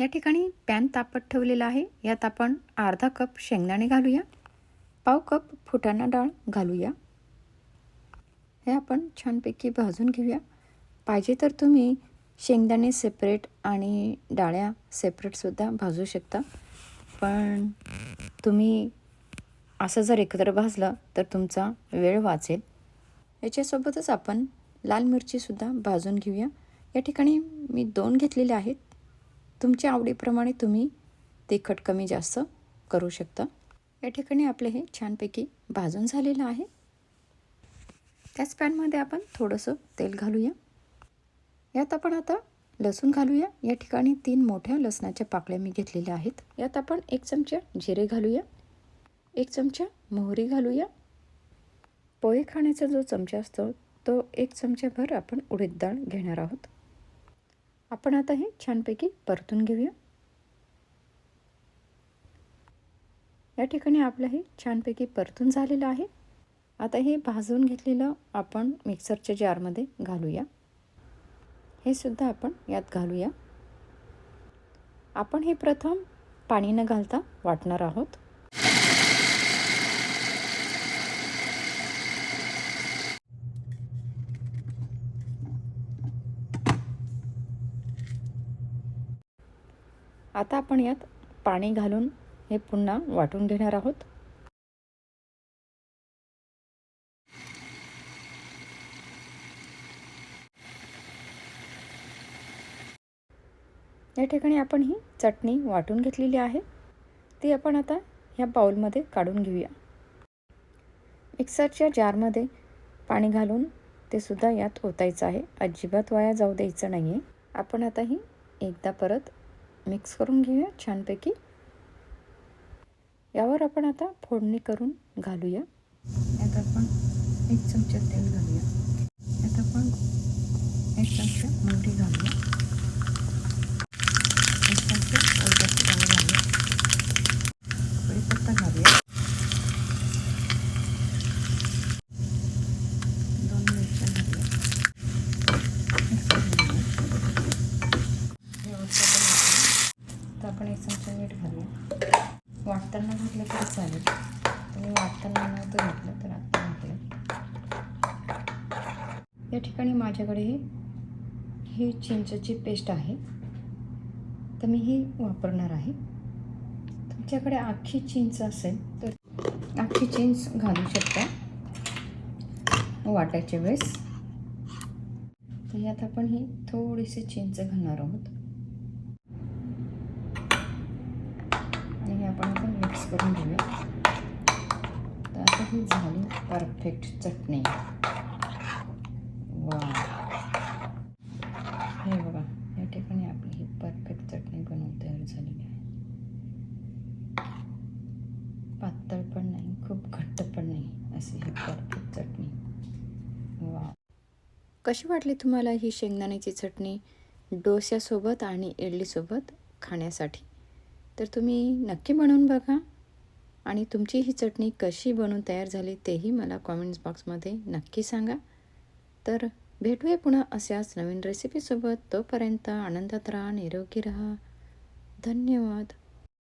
या ठिकाणी पॅन तापत ठेवलेला आहे. यात आपण अर्धा कप शेंगदाणे घालूया. पाव कप फुटाणा डाळ घालूया. हे आपण छानपैकी भाजून घेऊया. पाहिजे तर तुम्ही शेंगदाणे सेपरेट आणि डाळ्या सेपरेटसुद्धा भाजू शकता. पण तुम्ही असं जर एकत्र भाजलं तर तुमचा वेळ वाचेल. याच्यासोबतच आपण लाल मिरचीसुद्धा भाजून घेऊया. या ठिकाणी मी दोन घेतलेले आहेत. तुमच्या आवडीप्रमाणे तुम्ही तिखट कमी जास्त करू शकता. या ठिकाणी आपले हे छानपैकी भाजून झालेलं आहे. त्याच पॅनमध्ये आपण थोडंसं तेल घालूया. यात आपण आता लसूण घालूया. या ठिकाणी तीन मोठ्या लसणाच्या पाकळ्या मी घेतलेल्या आहेत. यात आपण एक चमचा जिरे घालूया. एक चमचा मोहरी घालूया. पोहे खाण्याचा जो चमचा असतो तो एक चमचाभर आपण उडीद डाळ घेणार आहोत. आपण आता हे छानपैकी परतून घेऊया. या ठिकाणी आपलं हे छानपैकी परतून झालेलं आहे. आता हे भाजून घेतलेलं आपण मिक्सरच्या जारमध्ये घालूया. हे सुद्धा आपण यात घालूया. आपण हे प्रथम पाणी न घालता वाटणार आहोत. आता आपण यात पाणी घालून हे पुन्हा वाटून घेणार आहोत. या ठिकाणी आपण ही चटणी वाटून घेतलेली आहे. ती आपण आता ह्या बाउलमध्ये काढून घेऊया. मिक्सरच्या जारमध्ये पाणी घालून ते सुद्धा यात ओतायचं आहे. अजिबात वाया जाऊ द्यायचं नाही आहे आपण आता ही एकदा परत मिक्स करून घेऊया छानपैकी. यावर आपण आता फोडणी करून घालूया. यात आपण एक चमचा तेल घालूया. यात आपण एक चमचा मोठी घालूया एक चमचा उडदाची डाळ घालूया कढीपत्ता घालूया दोन मिरच्या घालूया मिक्सर घालूया व्यवस्थित आपण एक चमचा मीठ घालूया. वाटताना घातलं तरी चालेल. तुम्ही वाटताना नव्हतं घातलं तर आत्ता घातलं. या ठिकाणी माझ्याकडे ही ही चिंचची पेस्ट आहे. तर मी ही वापरणार आहे. तुमच्याकडे अख्खी चिंच असेल तर अख्खी चिंच घालू शकता. वाटायच्या वेळेस. तर यात आपण ही थोडीशी चिंच घालणार आहोत आणि हे आपण आपण मिक्स करून घेऊया. तर आता ही झाली परफेक्ट चटणी. वा. हे बघा या ठिकाणी आपली ही परफेक्ट चटणी बनवून तयार झालेली आहे. पातळ पण नाही खूप घट्ट पण नाही अशी ही परफेक्ट चटणी. वा. कशी वाटली तुम्हाला ही शेंगदाण्याची चटणी? डोस्यासोबत आणि इडलीसोबत खाण्यासाठी? तर तुम्ही नक्की बनवून बघा. आणि तुमची ही चटणी कशी बनवून तयार झाली तेही मला कॉमेंट्स बॉक्समध्ये नक्की सांगा. तर भेटूया पुन्हा अशाच नवीन रेसिपीसोबत तोपर्यंत आनंदात राहा निरोगी राहा. धन्यवाद.